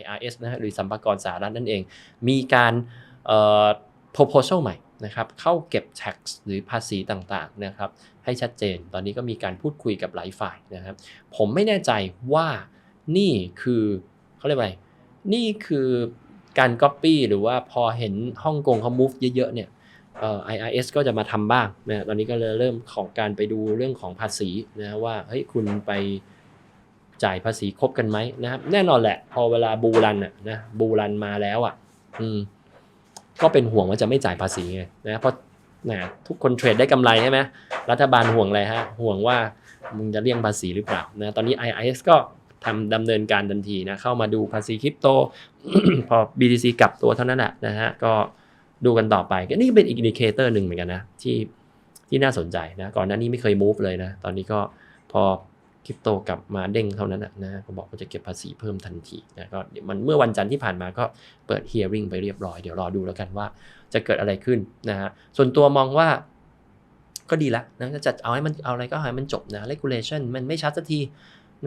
IRS นะฮะหรือสัมภากรสหรัฐนั่นเอง มีการเอ่อ proposal ใหม่นะครับเข้าเก็บ tax หรือภาษีต่างๆนะครับให้ชัดเจนตอนนี้ก็มีการพูดคุยกับหลายฝ่ายนะครับ ผมไม่แน่ใจว่านี่คือเขาเรียกว่าอะไรนี่คือการ Copy หรือว่าพอเห็นฮ่องกงเขา move เยอะๆเนี่ยเอ่อ IRS ก็จะมาทำบ้างนะตอนนี้ก็เลยเริ่มของการไปดูเรื่องของภาษีนะว่าเฮ้ยคุณไป จ่ายภาษีครบกันไหมนะครับแน่นอนแหละ พอเวลาบูรันอะนะบูรันมาแล้วอะ อืม ก็เป็นห่วงว่าจะไม่จ่ายภาษีไงนะเพราะนะทุกคนเทรดได้กำไรใช่ไหมรัฐบาลห่วงอะไรฮะ ห่วงว่ามึงจะเลี่ยงภาษีหรือเปล่านะตอนนี้ IRS ก็ทำดำเนินการทันทีนะเข้ามาดูภาษีคริปโต พอ BTC กลับตัวเท่านั้นแหละนะฮะก็ดูกันต่อไปก็นี่เป็นอีกอินดิเคเตอร์หนึ่งเหมือนกันนะที่ที่น่าสนใจนะก่อนหน้านี้ไม่เคย move เลยนะ ตอนนี้ก็พอ คริปโตกลับมาเด้งเท่านั้นนะนะก็บอกว่าจะเก็บภาษีเพิ่มทันทีนะก็มันเมื่อวันจันทร์ที่ผ่านมาก็เปิด hearing ไปเรียบร้อย เดี๋ยวรอดูแล้วกันว่าจะเกิดอะไรขึ้นนะฮะส่วนตัวมองว่าก็ดีละนะจะจัดเอาให้มันเอาอะไรก็ให้มันจบนะ regulation มันไม่ชัดสักที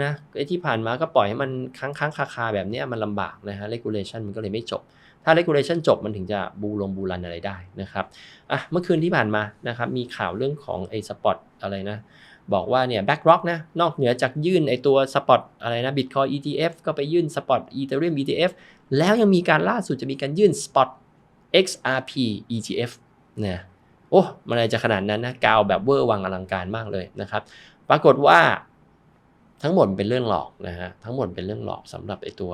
นะไอ้ที่ผ่านมาก็ปล่อยให้มันค้างค้างคาคาแบบนี้มันลำบากนะฮะ regulation มันก็เลยไม่จบ ถ้า regulation จบมันถึงจะบูลงบูรันอะไรได้นะครับอะเมื่อคืนที่ผ่านมานะครับมีข่าวเรื่องของไอ้สปอตอะไรนะ บอกว่าเนี่ย BlackRock นะนอกเหนือจากยื่นไอตัวสปอตอะไรนะ Bitcoin ETF ก็ไปยื่นสปอต Ethereum ETF แล้วยังมีการล่าสุดจะมีการยื่น Spot XRP ETF นะโอ้มันอะไรจะขนาดนั้นนะกาวแบบเวอร์วังอลังการมากเลยนะครับ ปรากฏว่าทั้งหมดเป็นเรื่องหลอกนะฮะทั้งหมดเป็นเรื่องหลอกสำหรับไอตัว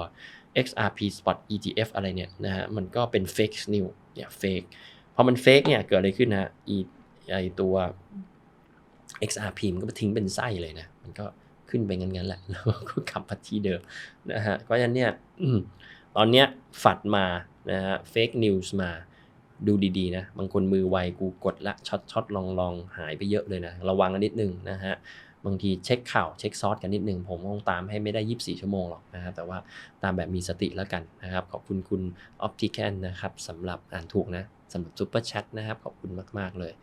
XRP Spot ETF อะไรเนี่ยนะฮะมันก็เป็น fake news เนี่ย fake พอมัน fake เนี่ยเกิดอะไรขึ้นนะไอตัว XRP มันก็ทิ้งเป็นไส้เลยนะ มันก็ขึ้นไปงั้นๆแหละ แล้วก็กลับมาที่เดิมนะฮะ เพราะฉะนั้นเนี่ยตอนเนี้ยฝัดมานะฮะ fake news มาดูดีๆนะ บางคนมือไวกูกดละช็อตช็อตลองลองหายไปเยอะเลยนะ ระวังกันนิดนึงนะฮะ บางทีเช็คข่าวเช็คซอสกันนิดนึง ผมคงตามให้ไม่ได้ 24 ชั่วโมงหรอกนะครับ แต่ว่าตามแบบมีสติแล้วกันนะครับ ขอบคุณคุณ o p t i c a n นะครับสำหรับอ่านถูกนะสำหรับซูเปอร์แชทนะครับ ขอบคุณมาก ๆ เลย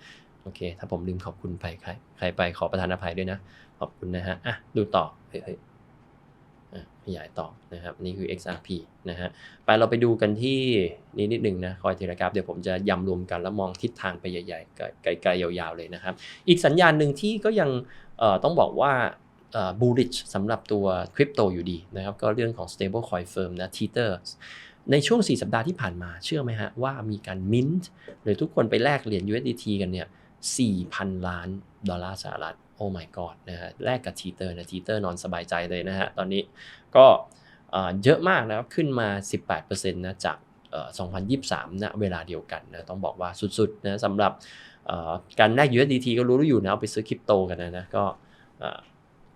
โอเค ถ้าผมลืมขอบคุณไปใครใครไปขอประทานอภัยด้วยนะ ขอบคุณนะฮะอะดูต่อเฮ้ยขยายต่อนะครับนี่คือ XRP นะฮะไปเราไปดูกันที่นี้นิดหนึ่งนะคอยเทเลกราฟเดี๋ยวผมจะยำรวมกันแล้วมองทิศทางไปใหญ่ๆไกลๆยาวๆเลยนะครับ อีกสัญญาณหนึ่งที่ก็ยังต้องบอกว่าเอ่อ bullish สำหรับตัวคริปโตอยู่ดีนะครับ ก็เรื่องของ stable coin firm นะ Tether ในช่วง 4 สัปดาห์ที่ผ่านมาเชื่อไหมฮะว่ามีการ mint หรือทุกคนไปแลกเหรียญ USDT กันเนี่ย 4,000 ล้านดอลลาร์สหรัฐโอ้ my god นะฮะแลกกับ Tether นะ Tether นอนสบายใจเลยนะฮะตอนนี้ก็เยอะมากนะครับขึ้นมา 18%นะจากเอ่อ2023ณเวลาเดียวกันนะต้องบอกว่าสุดๆนะสำหรับเอ่อการแลก USDT ก็รู้อยู่นะเอาไปซื้อคริปโตกันนะนะก็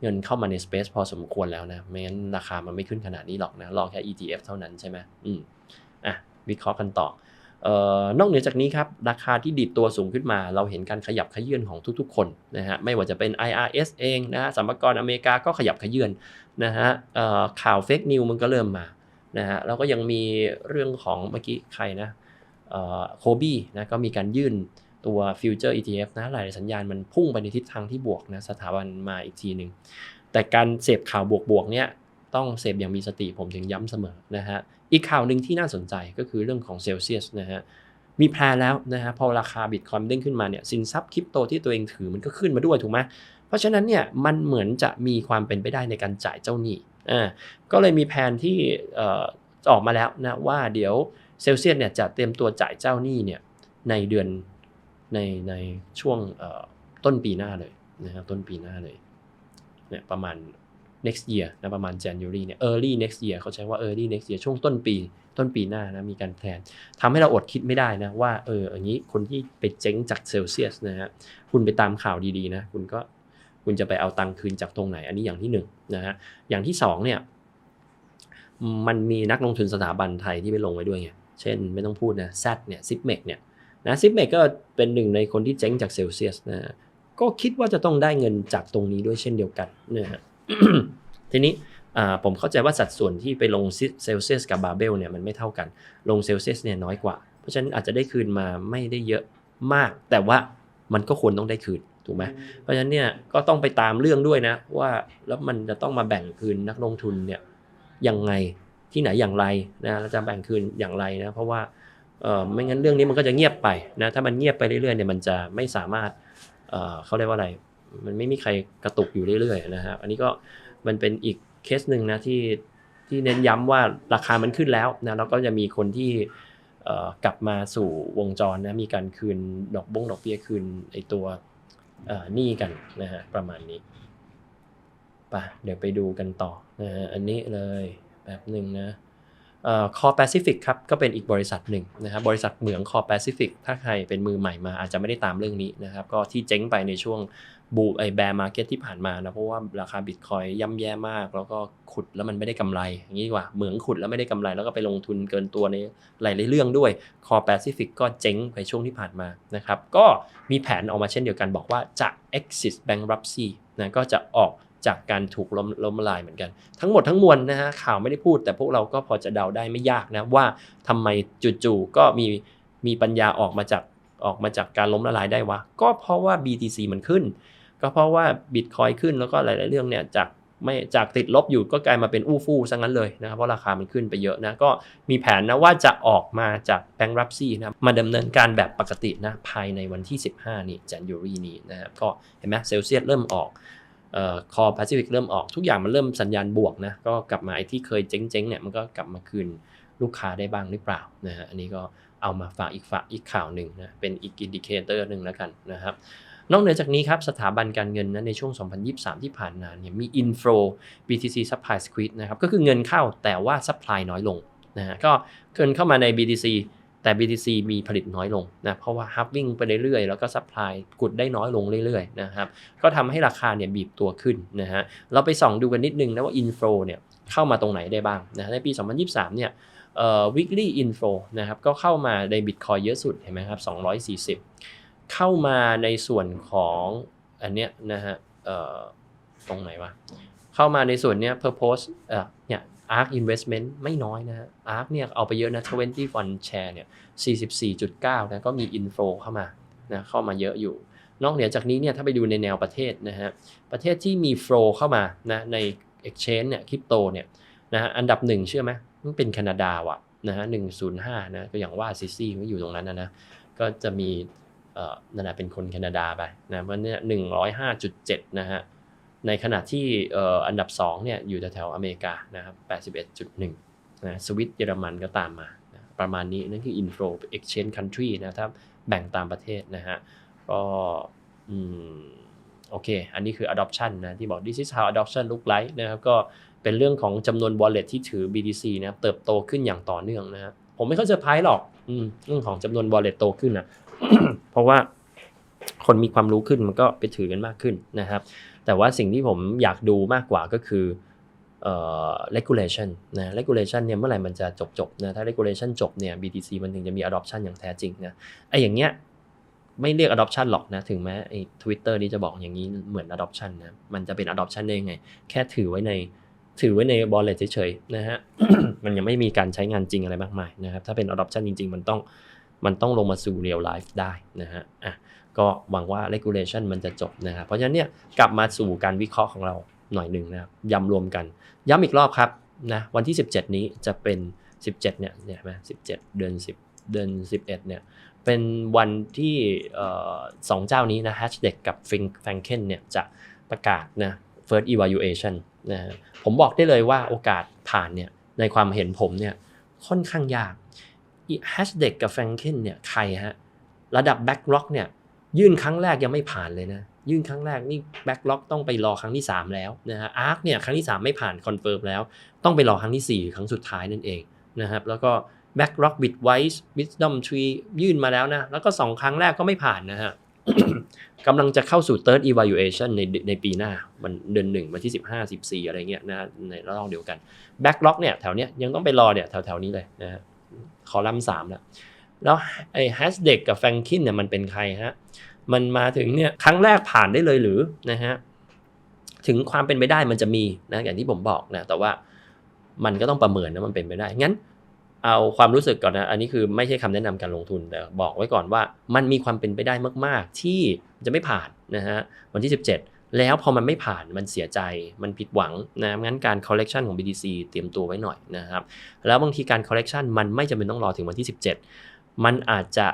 เงินเข้ามาใน Space พอสมควรแล้วนะไม่งั้นราคามันไม่ขึ้นขนาดนี้หรอกนะรอแค่ ETF เท่านั้นใช่ไหมอืมอะวิเคราะห์กันต่อ นอกเหนือจากนี้ครับราคาที่ดิดตัวสูงขึ้นมา เราเห็นการขยับขยื่นของทุกๆ คนนะฮะไม่ว่าจะเป็น IRS เองนะฮะสัมภากระอเมริกาก็ขยับขยื่นนะฮะข่าวเฟกนิวมันก็เริ่มมานะฮะแล้วก็ยังมีเรื่องของเมื่อกี้ใครนะโคบี้นะก็มีการยื่นตัว Future ETF นะหลายสัญญาณมันพุ่งไปในทิศทางที่บวกนะสถาบันมาอีกทีหนึ่งแต่การเสพข่าวบวกๆเนี่ยต้องเสพอย่างมีสติผมถึงย้ำเสมอนะฮะ อีกข่าวหนึ่งที่น่าสนใจก็คือเรื่องของเซลเซียสนะฮะมีแพลนแล้วนะฮะพอราคาบิตคอยน์เด้งขึ้นมาเนี่ยสินทรัพย์คริปโตที่ตัวเองถือมันก็ขึ้นมาด้วยถูกไหมเพราะฉะนั้นเนี่ยมันเหมือนจะมีความเป็นไปได้ในการจ่ายเจ้าหนี้อ่าก็เลยมีแผนที่อออกมาแล้วนะว่าเดี๋ยวเซลเซียสเนี่ยจะเตรียมตัวจ่ายเจ้าหนี้เนี่ยในเดือนในในช่วงต้นปีหน้าเลยนะครับต้นปีหน้าเลยเนี่ยประมาณ next year นะประมาณ January เนี่ย early next year เขาใช้ว่า early next year ช่วงต้นปีต้นปีหน้านะมีการแพลนทำให้เราอดคิดไม่ได้นะว่าเอออย่างนี้คนที่ไปเจ๊งจากเซลเซียสนะฮะคุณไปตามข่าวดีๆนะคุณก็คุณจะไปเอาตังค์คืนจากตรงไหน อันนี้อย่างที่หนึ่งนะฮะอย่างที่สองเนี่ยมันมีนักลงทุนสถาบันไทยที่ไปลงไว้ด้วยไงเช่นไม่ต้องพูดนะแซดเนี่ยซิปเมกเนี่ยนะซิปเมกก็เป็นหนึ่งในคนที่เจ๊งจากเซลเซียสนะฮะก็คิดว่าจะต้องได้เงินจากตรงนี้ด้วยเช่นเดียวกันนะฮะ ทีนี้ผมเข้าใจว่าสัดส่วนที่ไปลงเซลเซียสกับบาเบลเนี่ยมันไม่เท่ากัน ลงเซลเซียสเนี่ยน้อยกว่า เพราะฉะนั้นอาจจะได้คืนมาไม่ได้เยอะมาก แต่ว่ามันก็ควรต้องได้คืนถูกไหมเพราะฉะนั้นเนี่ยก็ต้องไปตามเรื่องด้วยนะ ว่าแล้วมันจะต้องมาแบ่งคืนนักลงทุนเนี่ยยังไงที่ไหนอย่างไรนะเราจะแบ่งคืนอย่างไรนะ เพราะว่าเอ่อไม่งั้นเรื่องนี้มันก็จะเงียบไปนะถ้ามันเงียบไปเรื่อยๆเนี่ยมันจะไม่สามารถเอ่อเขาเรียกว่าอะไร มันไม่มีใครกระตุกอยู่เรื่อยๆนะครับอันนี้ก็มันเป็นอีกเคสหนึ่งนะที่ที่เน้นย้ำว่าราคามันขึ้นแล้วนะแล้วก็จะมีคนที่กลับมาสู่วงจรนะมีการคืนดอกบงดอกเบี้ยคืนไอตัวหนี้กันนะฮะประมาณนี้ไปเดี๋ยวไปดูกันต่อนะฮะอันนี้เลยแบบหนึ่งนะคอแปซิฟิกครับก็เป็นอีกบริษัทหนึ่งนะครับบริษัทเหมืองคอแปซิฟิกถ้าใครเป็นมือใหม่มาอาจจะไม่ได้ตามเรื่องนี้นะครับก็ที่เจ๊งไปในช่วง บูไอแบร์มาร์เก็ตที่ผ่านมานะเพราะว่าราคาบิตคอยย่ำแย่มาก แล้วก็ขุดแล้วมันไม่ได้กำไรอย่างนี้ดีกว่า เหมืองขุดแล้วไม่ได้กำไร แล้วก็ไปลงทุนเกินตัวในหลายๆเรื่องด้วยคอแปซิฟิกก็เจ๊งไปช่วงที่ผ่านมานะครับก็มีแผนออกมาเช่นเดียวกันบอกว่าจะ exit bankruptcy นะก็จะออกจากการถูกล้มล้มละลายเหมือนกัน ทั้งหมดทั้งมวลนะฮะข่าวไม่ได้พูด แต่พวกเราก็พอจะเดาได้ไม่ยากนะว่าทำไมจู่ๆก็มีมีปัญญาออกมาจากออกมาจากการล้มละลายได้วะ ก็เพราะว่า BTC มันขึ้น ก็เพราะว่าบิตคอยขึ้นแล้วก็หลาย ๆ เรื่องเนี่ยจากไม่จากติดลบอยู่ก็กลายมาเป็นอู้ฟู่ซะงั้นเลยนะครับเพราะราคามันขึ้นไปเยอะนะก็มีแผนนะว่าจะออกมาจากแบงก์รับซี่นะมาดำเนินการแบบปกตินะภายในวันที่ 15 นี่จันยูรีนี้นะครับก็เห็นไหมเซลเซียสเริ่มออกเอ่อคอแปซิฟิกเริ่มออกทุกอย่างมันเริ่มสัญญาณบวกนะก็กลับมาไอ้ที่เคยเจ๊งๆเนี่ยมันก็กลับมาคืนลูกค้าได้บ้างหรือเปล่านะฮะอันนี้ก็เอามาฝากอีกฝากอีกข่าวหนึ่งนะเป็นอีกอินดิเคเตอร์หนึ่งแล้วกันนะครับ นอกเหนือจากนี้ครับสถาบันการเงินนะในช่วง 2023 ที่ผ่านมาเนี่ยมี inflow BTC supply squeeze นะครับก็คือเงินเข้าแต่ว่า supply น้อยลงนะฮะก็เงินเข้ามาใน BTC แต่ BTC มีผลิตน้อยลงนะเพราะว่า halving ไปเรื่อยๆ แล้วก็ supply กุดได้น้อยลงเรื่อยๆนะครับก็ทำให้ราคาเนี่ยบีบตัวขึ้นนะฮะเราไปส่องดูกันนิดนึงนะว่า inflow เนี่ยเข้ามาตรงไหนได้บ้างนะในปี 2023 เนี่ยเอ่อ weekly inflow นะครับก็เข้ามาใน Bitcoin เยอะสุดเห็นไหมครับ240 เข้ามาในส่วนของอันเนี้ยนะฮะตรงไหนวะ เข้ามาในส่วนเนี้ย purpose เอ่อเนี่ย ARK investment ไม่น้อยนะฮะ ARK เนี่ยเอาไปเยอะนะ20 fund share เนี่ย 44.9 นะก็มี inflow เข้ามานะเข้ามาเยอะอยู่ นอกเหนือจากนี้เนี่ยถ้าไปดูในแนวประเทศนะฮะ ประเทศที่มี flow เข้ามานะใน exchange เนี่ยคริปโตเนี่ยนะฮะอันดับหนึ่งเชื่อไหมมันเป็นแคนาดาว่ะนะฮะ105นะก็อย่างว่าซิซี่ก็อยู่ตรงนั้นนะนะก็จะมี นั่นแหะเป็นคนแคนาดาไปนะเพราะเนี่ยหนึ่งร้อยห้าจุดเจ็ดนะฮะในขณะที่อันดับ2เนี่ยอยู่แถวอเมริกานะครับแปดสิบเอ็ดจุดหนึ่งนะสวิตเยอรมันก็ตามมานะประมาณนี้นั่นคือ inflow exchange country นะถ้าแบ่งตามประเทศนะฮะก็อืมโอเค อันนี้คือ adoption นะที่บอก this is how adoption look like นะครับก็เป็นเรื่องของจำนวน wallet ที่ถือ BTC นะครับเติบโตขึ้นอย่างต่อเนื่องนะครับผมไม่เข้าใจพายหรอกอเรื่องของจำนวน wallet โตขึ้นนะ เพราะว่าคนมีความรู้ขึ้นมันก็ไปถือกันมากขึ้นนะครับ แต่ว่าสิ่งที่ผมอยากดูมากกว่าก็คือเอ่อ regulation นะ regulation เนี่ยเมื่อไหร่มันจะจบจบนะถ้า regulation จบเนี่ย BTC มันถึงจะมี adoption อย่างแท้จริงนะไอ้อย่างเงี้ยไม่เรียก adoption หรอกนะ ถึงแม้ไอ้ Twitter นี่จะบอกอย่างนี้เหมือน adoption นะมันจะเป็น adoption ได้ยังไง แค่ถือไว้ในถือไว้ใน wallet เฉยๆนะฮะมันยังไม่มีการใช้งานจริงอะไรมากมายนะครับถ้าเป็น adoption จริง ๆ มันต้อง มันต้องลงมาสู่ real life ได้นะฮะอะก็หวังว่า regulation มันจะจบนะครับเพราะฉะนั้นเนี่ยกลับมาสู่การวิเคราะห์ของเราหน่อยหนึ่งนะครับย้ำรวมกัน ย้ำอีกรอบครับนะวันที่ 17 นี้จะเป็น 17เนี่ยเนี่ยไหม17เดือน10 เดือน 11เนี่ยเป็นวันที่สองเจ้านี้นะ Hashtag กับ f a n k e n เนี่ยจะประกาศนะ first evaluation นะผมบอกได้เลยว่าโอกาสผ่านเนี่ยในความเห็นผมเนี่ยค่อนข้างยาก แฮชเด็กกับแฟรงเคนเนี่ยใครฮะ ระดับแบ็กล็อกเนี่ยยื่นครั้งแรกยังไม่ผ่านเลยนะ ยื่นครั้งแรกนี่แบ็กล็อกต้องไปรอครั้งที่ 3 แล้วนะฮะอาร์คเนี่ยครั้งที่ 3 ไม่ผ่านคอนเฟิร์มแล้วต้องไปรอครั้งที่ 4 ครั้งสุดท้ายนั่นเองนะครับแล้วก็แบ็กล็อกบิ t ไวส์วิสดอมทรียื่นมาแล้วนะแล้วก็ 2 ครั้งแรกก็ไม่ผ่านนะฮะกำลังจะเข้าสู่ third evaluation ในในปีหน้ามันเดือนหนึ่งวันที่ 15 14 อะไรเงี้ยนะในระลอกเดียวกันแบ็กล็อกเนี่ยแถวเนี้ยยังต้องไปรอเนี่ยแถวๆนี้เลยนะฮะ คอลัมน์สามแล้วแล้วไอ้แฮชเด็กกับแฟรงคินเนี่ยมันเป็นใครฮะมันมาถึงเนี่ยครั้งแรกผ่านได้เลยหรือนะฮะถึงความเป็นไปได้มันจะมีนะอย่างที่ผมบอกนะแต่ว่ามันก็ต้องประเมินนะมันเป็นไปได้งั้น เอาความรู้สึกก่อนนะอันนี้คือไม่ใช่คำแนะนำการลงทุนแต่บอกไว้ก่อนว่า มันมีความเป็นไปได้มาก ๆ ที่จะไม่ผ่านนะฮะวันที่ 17 แล้วพอมันไม่ผ่านมันเสียใจมันผิดหวังนะงั้นการ collection ของ BTC เตรียมตัวไว้หน่อยนะครับแล้วบางทีการ collection มันไม่จำเป็นต้องรอถึงวันที่ 17 มันอาจจะ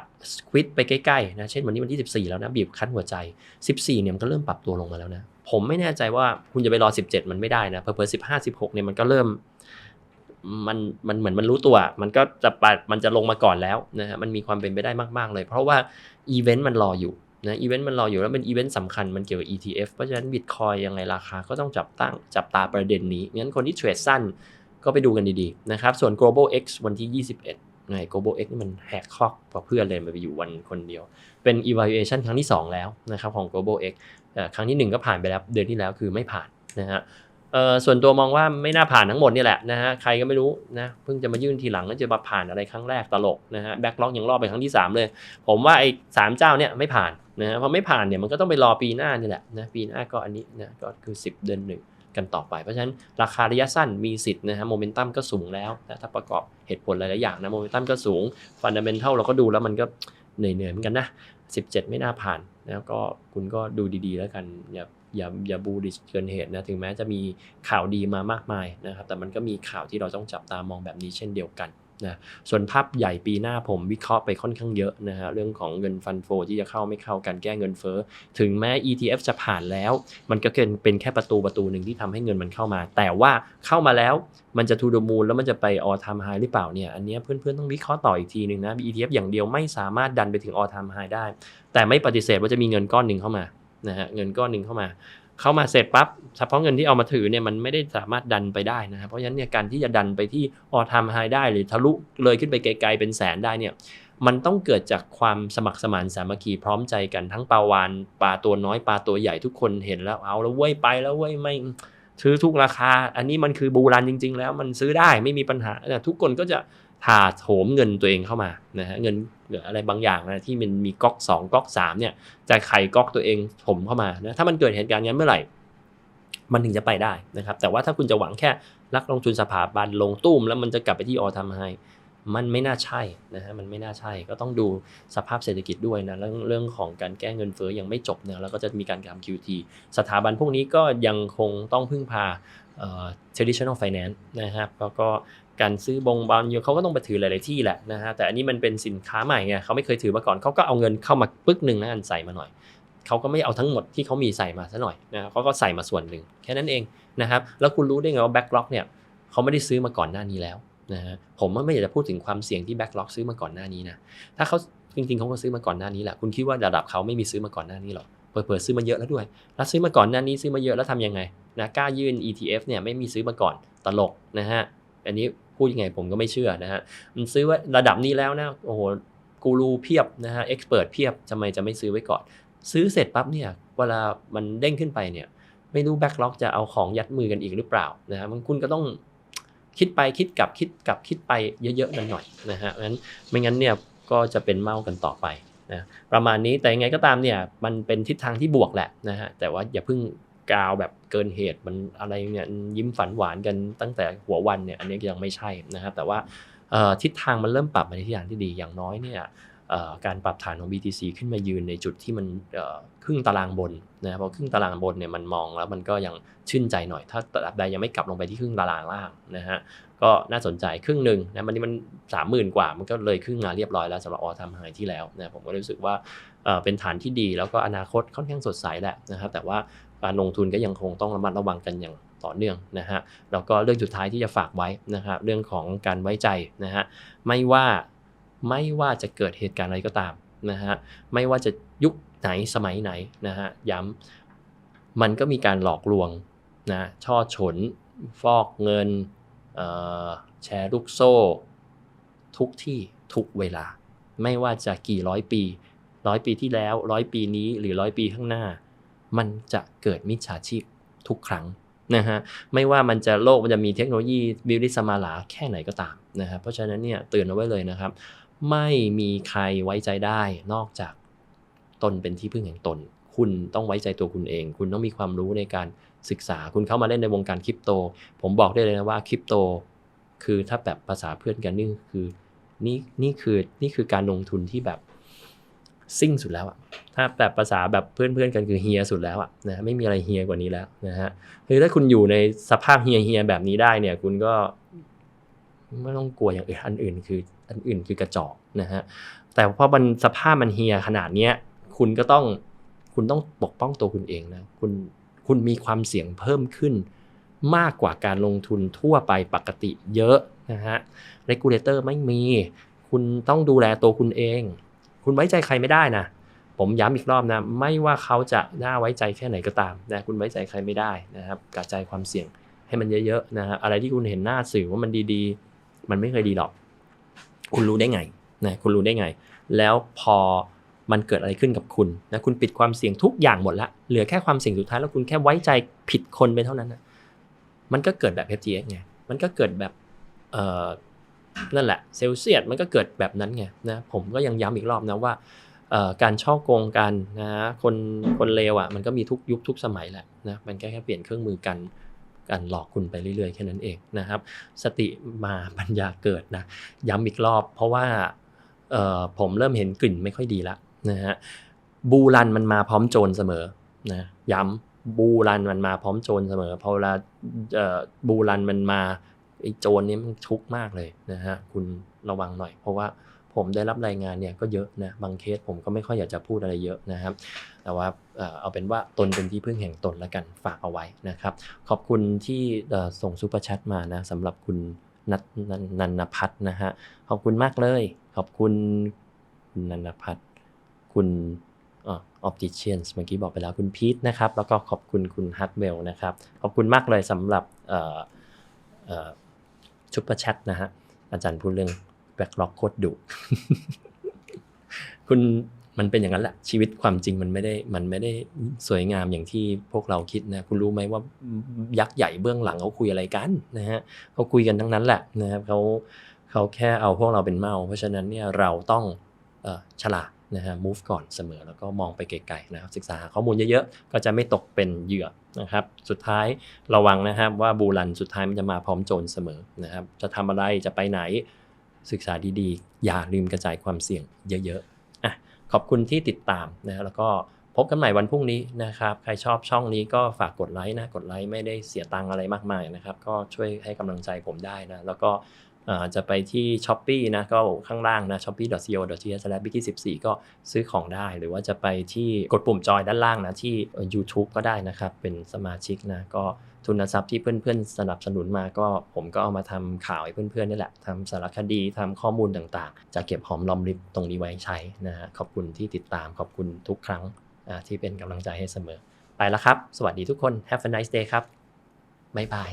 ควิดไปใกล้ๆนะเช่นวันนี้วันที่ 14 แล้วนะบีบคั้นหัวใจ 14 เนี่ยมันก็เริ่มปรับตัวลงมาแล้วนะผมไม่แน่ใจว่าคุณจะไปรอ 17 มันไม่ได้นะเพอเพอ15 16เนี่ยมันก็เริ่มมันมันเหมือนมันรู้ตัว มันก็จะปมันจะลงมาก่อนแล้วนะฮะมันมีความเป็นไปได้มาก ๆ เลย เพราะว่าอีเวนต์มันรออยู่ นะอีเวนต์มันรออยู่แล้วเป็นอีเวนต์สำคัญมันเกี่ยวกับ ETF เพราะฉะนั้นบิตคอยยังไงราคาก็ต้องจับตั้งจับตาประเด็นนี้งั้นคนที่เทรดสั้นก็ไปดูกันดีๆนะครับส่วน global x วันที่ 21ไง global x นี่มันแหกคอกกว่าเพื่อนเลยมันไปอยู่วันคนเดียว เป็น evaluation ครั้งที่ 2 แล้วนะครับของ global x ครั้งที่ 1 ก็ผ่านไปแล้วเดือนที่แล้วคือไม่ผ่านนะฮะส่วนตัวมองว่าไม่น่าผ่านทั้งหมดนี่แหละนะฮะใครก็ไม่รู้นะเพิ่งจะมายื่นทีหลังก็จะมาผ่านอะไรครั้งแรกตลกนะฮะแบ็กล็อกยังรอบไปครั้งที่ 3 เลย ผมว่าไอ้สามเจ้าเนี่ยไม่ผ่าน นะฮะพอไม่ผ่านเนี่ยมันก็ต้องไปรอปีหน้านี่แหละนะปีหน้าก็อันนี้นะก็คือ 10 เดือนหนึ่งกันต่อไป เพราะฉะนั้นราคาระยะสั้นมีสิทธิ์นะฮะโมเมนตัมก็สูงแล้วนะถ้าประกอบเหตุผลหลายๆอย่างนะโมเมนตัมก็สูงฟันเดเมนทัลเราก็ดูแล้วมันก็เหนื่อยๆเหมือนกันนะ 17 ไม่น่าผ่านนะก็คุณก็ดูดีๆ แล้วกันอย่าอย่าอย่าบูดิเกินเหตุนะถึงแม้จะมีข่าวดีมามากมายนะครับแต่มันก็มีข่าวที่เราต้องจับตามองแบบนี้เช่นเดียวกัน นะส่วนภาพใหญ่ปีหน้าผมวิเคราะห์ไปค่อนข้างเยอะนะฮะเรื่องของเงินฟันโฟที่จะเข้าไม่เข้าการแก้เงินเฟ้อถึงแม้ ETF จะผ่านแล้ว มันก็เป็นเป็นแค่ประตูประตูหนึ่งที่ทำให้เงินมันเข้ามา แต่ว่าเข้ามาแล้วมันจะทูดมูลแล้วมันจะไปออทามไฮหรือเปล่าเนี่ยอันนี้เพื่อนๆต้องวิเคราะห์ต่ออีกทีหนึ่งนะ ETF อย่างเดียวไม่สามารถดันไปถึงออทามไฮได้ แต่ไม่ปฏิเสธว่าจะมีเงินก้อนหนึ่งเข้ามานะฮะเงินก้อนหนึ่งเข้ามา เข้ามาเสร็จปั๊บเฉพาะเงินที่เอามาถือเนี่ยมันไม่ได้สามารถดันไปได้นะครับเพราะฉะนั้นเนี่ยการที่จะดันไปที่ออทามไฮได้หรือทะลุเลยขึ้นไปไกลๆเป็นแสนได้เนี่ยมันต้องเกิดจากความสมัครสมานสามัคคีพร้อมใจกันทั้งปลาวานปลาตัวน้อยปลาตัวใหญ่ทุกคนเห็นแล้วเอาแล้วเว้ยไปแล้วเว้ยไม่ซื้อทุกราคา อันนี้มันคือบูรันจริง ๆ แล้วมันซื้อได้ไม่มีปัญหาทุกคนก็จะ ถาโถมเงินตัวเองเข้ามานะฮะเงินหรืออะไรบางอย่างนะที่มันมีก๊อก2ก๊อก3เนี่ยจะไขก๊อกตัวเองถมเข้ามานะถ้ามันเกิดเหตุการณ์นี้เมื่อไหร่ มันถึงจะไปได้นะครับ แต่ว่าถ้าคุณจะหวังแค่รักลงทุนสถาบันลงตุ้มแล้วมันจะกลับไปที่ออทำให้มันไม่น่าใช่นะฮะมันไม่น่าใช่ก็ต้องดูสภาพเศรษฐกิจด้วยนะเรื่องเรื่องของการแก้เงินเฟ้อยังไม่จบนะแล้วก็จะมีการทำ QT สถาบันพวกนี้ก็ยังคงต้องพึ่งพา traditional finance นะครับแล้วก็การซื้อบงบอลเขาก็ต้องไปถือหลาย ๆ ที่แหละนะฮะแต่อันนี้มันเป็นสินค้าใหม่ไงเขาไม่เคยถือมาก่อนเขาก็เอาเงินเข้ามาปึ๊กหนึ่งนะอันใส่มาหน่อยเขาก็ไม่เอาทั้งหมดที่เขามีใส่มาซะหน่อยนะเขาก็ใส่มาส่วนหนึ่งแค่นั้นเองนะครับแล้วคุณรู้ได้ไงว่าแบ็กล็อกเนี่ยเขาไม่ได้ซื้อมาก่อนหน้านี้แล้วนะฮะผมไม่อยากจะพูดถึงความเสี่ยงที่แบ็กล็อกซื้อมาก่อนหน้านี้นะถ้าเขาจริง ๆเขาก็ซื้อมาก่อนหน้านี้แหละคุณคิดว่าระดับเขาไม่มีซื้อมาก่อนหน้านี้หรอ เปิดๆซื้อมาเยอะแล้วด้วย แล้วซื้อมาก่อนหน้านี้ซื้อมาเยอะแล้วทำยังไงนะกล้ายื่น ETF เนี่ยไม่มีซื้อมาก่อนตลกนะฮะอันนี้พูดยังไงผมก็ไม่เชื่อนะฮะมันซื้อว่าระดับนี้แล้วนะโอ้โหกูรูเพียบนะฮะเอ็กซ์เพรสเพียบทำไมจะไม่ซื้อไว้ก่อน ซื้อเสร็จปั๊บเนี่ยเวลามันเด้งขึ้นไปเนี่ยไม่รู้แบ็กล็อกจะเอาของยัดมือกันอีกหรือเปล่านะฮะมันคุณก็ต้องคิดไปคิดกลับคิดกลับคิดไปเยอะๆกันหน่อยนะฮะงั้นไม่งั้นเนี่ยก็จะเป็นเมากันต่อไป นะประมาณนี้แต่ยังไงก็ตามเนี่ยมันเป็นทิศทางที่บวกแหละนะฮะแต่ว่าอย่าเพิ่งกาวแบบเกินเหตุมันอะไรเนี่ยยิ้มฝันหวานกันตั้งแต่หัววันเนี่ยอันนี้ยังไม่ใช่นะครับแต่ว่าทิศทางมันเริ่มปรับมาในทิศทางที่ดีอย่างน้อยเนี่ยการปรับฐานของ BTC ขึ้นมายืนในจุดที่มันครึ่งตารางบนนะเพราะครึ่งตารางบนเนี่ยมันมองแล้วมันก็ยังชื่นใจหน่อย ถ้าตราบใดยังไม่กลับลงไปที่ครึ่งตารางล่างนะฮะ ก็น่าสนใจครึ่งหนึ่งนะมันนี่มันสามหมื่นกว่า มันก็เลยครึ่งงานเรียบร้อยแล้วสำหรับออทำไฮที่แล้วนะผมก็รู้สึกว่าเป็นฐานที่ดี แล้วก็อนาคตค่อนข้างสดใสแหละนะครับแต่ว่าการลงทุนก็ยังคงต้องระมัดระวังกันอย่างต่อเนื่องนะฮะแล้วก็เรื่องสุดท้ายที่จะฝากไว้นะครับเรื่องของการไว้ใจนะฮะไม่ว่าไม่ว่าจะเกิดเหตุการณ์อะไรก็ตามนะฮะไม่ว่าจะยุคไหนสมัยไหนนะฮะย้ำมันก็มีการหลอกลวงนะช่อฉนฟอกเงิน แชร์ลูกโซ่ ทุกที่ทุกเวลา ไม่ว่าจะกี่ร้อยปี ร้อยปีที่แล้วร้อยปีนี้หรือร้อยปีข้างหน้า มันจะเกิดมิจฉาชีพทุกครั้งนะฮะไม่ว่ามันจะโลกมันจะมีเทคโนโลยีบิวริสมาลาแค่ไหนก็ตามนะครับเพราะฉะนั้นเนี่ยเตือนเอาไว้เลยนะครับ ไม่มีใครไว้ใจได้นอกจากตนเป็นที่พึ่งแห่งตน คุณต้องไว้ใจตัวคุณเอง คุณต้องมีความรู้ในการ ศึกษา คุณเข้ามาเล่นในวงการคริปโต ผมบอกได้เลยนะว่าคริปโต คือถ้าแบบภาษาเพื่อนกันนี่คือนี่นี่คือนี่คือการลงทุนที่แบบซิ่งสุดแล้วอะถ้าแบบภาษาแบบเพื่อนๆกันคือเฮียสุดแล้วอะนะไม่มีอะไรเฮียกว่านี้แล้วนะฮะคือถ้าคุณอยู่ในสภาพเฮียเฮียแบบนี้ได้เนี่ย คุณก็ไม่ต้องกลัวอย่างอื่นอันอื่น คืออันอื่นคือกระจอกนะฮะแต่พอมันสภาพมันเฮียขนาดเนี้ยคุณก็ต้องคุณต้องปกป้องตัวคุณเองนะ คุณ คุณมีความเสี่ยงเพิ่มขึ้น มากกว่าการลงทุนทั่วไปปกติเยอะนะฮะ regulator ไม่มี คุณต้องดูแลตัวคุณเอง คุณไว้ใจใครไม่ได้นะ ผมย้ำอีกรอบนะ ไม่ว่าเขาจะน่าไว้ใจแค่ไหนก็ตามนะคุณไว้ใจใครไม่ได้นะครับกระจายความเสี่ยงให้มันเยอะๆนะฮะอะไรที่คุณเห็นหน้าสื่อว่ามันดีๆ มันไม่เคยดีหรอก คุณรู้ได้ไงนะคุณรู้ได้ไง แล้วพอ มันเกิดอะไรขึ้นกับคุณนะคุณปิดความเสี่ยงทุกอย่างหมดละเหลือแค่ความเสี่ยงสุดท้ายแล้วคุณแค่ไว้ใจผิดคนไปเท่านั้นนะมันก็เกิดแบบ FTX ไงมันก็เกิดแบบเอ่อนั่นแหละเซลเซียสมันก็เกิดแบบนั้นไงนะผมก็ยังย้ำอีกรอบนะว่าการช่อโกงกันนะคนคนเลวอะมันก็มีทุกยุคทุกสมัยแหละนะมันแค่แค่เปลี่ยนเครื่องมือกันการหลอกคุณไปเรื่อยๆแค่นั้นเองนะครับ สติมาปัญญาเกิดนะย้ำอีกรอบ เพราะว่าผมเริ่มเห็นกลิ่นไม่ค่อยดีละ นะฮะบูรันมันมาพร้อมโจรเสมอนะย้ำบูรันมันมาพร้อมโจรเสมอพอเวลาบูรันมันมาไอ้โจรนี้มันชุกมากเลยนะฮะคุณระวังหน่อย เพราะว่าผมได้รับรายงานเนี่ยก็เยอะนะบางเคสผมก็ไม่ค่อยอยากจะพูดอะไรเยอะนะครับ แต่ว่าเอาเป็นว่าตนเป็นที่พึ่งแห่งตนแล้วกันฝากเอาไว้นะครับ ขอบคุณที่ส่งซูเปอร์แชทมานะสำหรับคุณนันนพัฒนะฮะขอบคุณมากเลย ขอบคุณนันพัฒ คุณออปติเชียนเมื่อกี้บอกไปแล้วคุณพีทนะครับ แล้วก็ขอบคุณคุณฮัตเวลนะครับ ขอบคุณมากเลยสำหรับเอ่อเปอร์แชทนะฮะ อาจารย์พูดเรื่องแบ็กล็อกโคตรดุคุณมันเป็นอย่างนั้นแหละ ชีวิตความจริงมันไม่ได้มันไม่ได้สวยงามอย่างที่พวกเราคิดนะคุณรู้ไหมว่ายักษ์ใหญ่เบื้องหลังเขาคุยอะไรกันนะฮะเขาคุยกันทั้งนั้นแหละนะครับเขาเขาแค่เอาพวกเราเป็นเมา เพราะฉะนั้นเนี่ยเราต้องออฉลาด นะฮะ move ก่อนเสมอแล้วก็มองไปไกลๆนะครับศึกษาหาข้อมูลเยอะๆ ก็จะไม่ตกเป็นเหยื่อนะครับ สุดท้ายระวังนะครับว่าบูรันสุดท้ายมันจะมาพร้อมโจรเสมอนะครับ จะทำอะไรจะไปไหนศึกษาดีๆ อย่าลืมกระจายความเสี่ยงเยอะๆอะขอบคุณที่ติดตามนะแล้วก็พบกันใหม่วันพรุ่งนี้นะครับ ใครชอบช่องนี้ก็ฝากกดไลค์นะ กดไลค์ไม่ได้เสียตังอะไรมากมายนะครับ ก็ช่วยให้กำลังใจผมได้นะ แล้วก็ จะไปที่ s h อ p e e นะก็ข้างล่างนะ shopee.co.th/biki14 ก็ซื้อของได้ หรือว่าจะไปที่กดปุ่มจอยด้านล่างนะที่ YouTube ก็ได้นะครับ เป็นสมาชิกนะก็ทุนทรัพย์ที่เพื่อนๆ สนับสนุนมาก็ผมก็เอามาทำข่าวให้เพื่อนๆนี่แหละทำสารคดีทำข้อมูลต่างๆ จะเก็บหอมรอมริบตรงนี้ไว้ใช้นะฮะขอบคุณที่ติดตามขอบคุณทุกครั้งที่เป็นกำลังใจให้เสมอ ไปแล้วครับ สวัสดีทุกคน Have a nice day ครับบ๊ายบาย